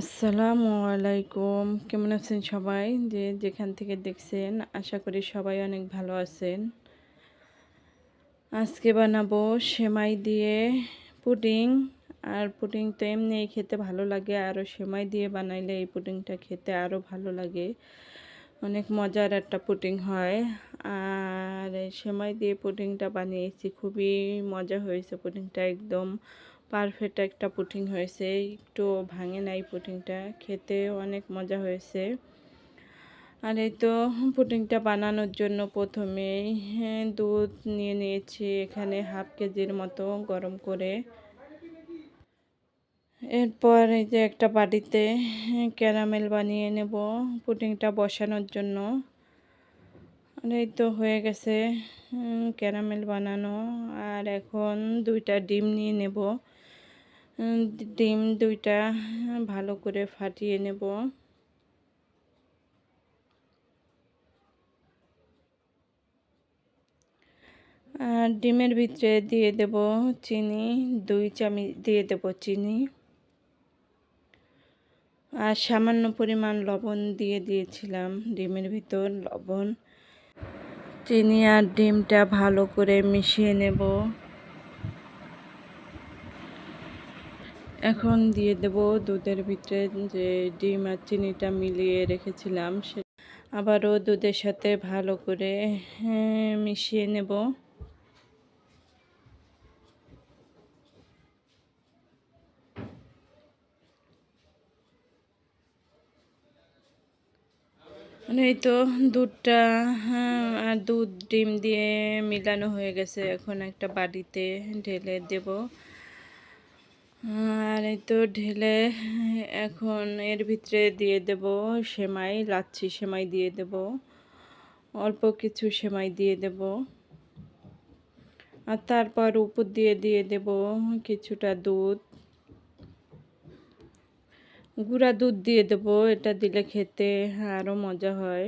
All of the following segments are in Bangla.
আসসালামু আলাইকুম। কেমন আছেন সবাই? যে যেখান থেকে দেখছেন, আশা করি সবাই অনেক ভালো আছেন। আজকে বানাবো সেমাই দিয়ে পুডিং। আর পুডিং তো এমনি খেতে ভালো লাগে, আরও সেমাই দিয়ে বানাইলে এই পুডিংটা খেতে আরও ভালো লাগে। অনেক মজার একটা পুডিং হয়। আর সেমাই দিয়ে পুডিংটা বানিয়েছি, খুবই মজা হয়েছে পুডিংটা একদম। পারফেক্ট একটা পুটিং হয়েছে। একটু ভাঙে নাই পুটিংটা খেতে অনেক মজা হয়েছে। আর এই তো পুটিংটা বানানোর জন্য প্রথমেই হ্যাঁ, দুধ নিয়ে নিয়েছি এখানে হাফ কেজির মতো গরম করে। এরপর এই যে একটা বাটিতে ক্যারামেল বানিয়ে নেব পুটিংটা বসানোর জন্য। আর এই তো হয়ে গেছে ক্যারামেল বানানো। আর এখন দুইটা ডিম নিয়ে নেব। ডিম দুইটা ভালো করে ফাটিয়ে নেব। আর ডিমের ভিতরে দিয়ে দেব চিনি, দুই চামচ দিয়ে দেব চিনি। আর সামান্য পরিমাণ লবণ দিয়ে দিয়েছিলাম ডিমের ভিতর, লবণ। চিনি আর ডিমটা ভালো করে মিশিয়ে নেব। এখন দিয়ে দেব দুধের ভিতরে যে ডিম আর চিনিটা মিলিয়ে রেখেছিলাম সে আবারও দুধের সাথে ভালো করে হ্যাঁ, মিশিয়ে নেব। মানে এই তো দুধটা হ্যাঁ, আর দুধ ডিম দিয়ে মিলানো হয়ে গেছে। এখন একটা বাড়িতে ঢেলে দেব। এই তো ঢেলে এখন এর ভিতরে দিয়ে দেব সেমাই, লাচ্ছি সেমাই দিয়ে দেব। অল্প কিছু সেমাই দিয়ে দেব। আর তারপর উপর দিয়ে দিয়ে দেব কিছুটা দুধ। গুঁড়া দুধ দিয়ে দেবো, এটা দিলে খেতে আরও মজা হয়।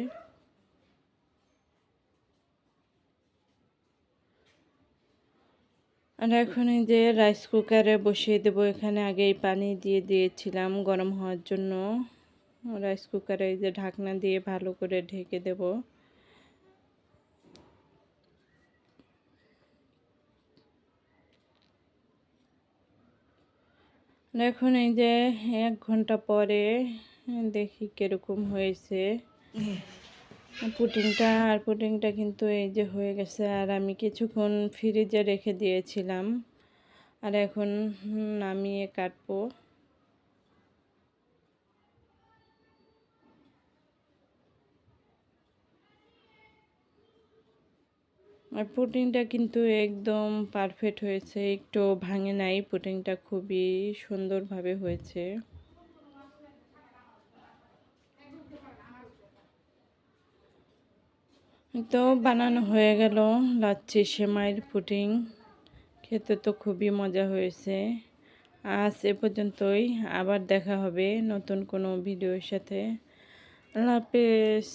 আর এখন এই যে রাইস কুকারে বসিয়ে দেবো, এখানে আগেই পানি দিয়ে দিয়েছিলাম গরম হওয়ার জন্য। রাইস কুকারে এই যে ঢাকনা দিয়ে ভালো করে ঢেকে দেব। এখন এই যে এক ঘণ্টা পরে দেখি কীরকম হয়েছে। পুটিংটা আর পুটিংটা কিন্তু এই যে হয়ে গেছে, আর আমি কিছুক্ষণ ফ্রিজে রেখে দিয়েছিলাম। আর এখন নামিয়ে কাটবো। আর পুটিংটা কিন্তু একদম পারফেক্ট হয়েছে, একটু ভাঙে নাই পুটিংটা খুবই সুন্দরভাবে হয়েছে। তো বানানো হয়ে গেল লাচ্ছি সেমাইয়ের পুটিং খেতে তো খুবই মজা হয়েছে। আজ এ পর্যন্তই। আবার দেখা হবে নতুন কোনো ভিডিওর সাথে। আল্লাহ হাফেজ।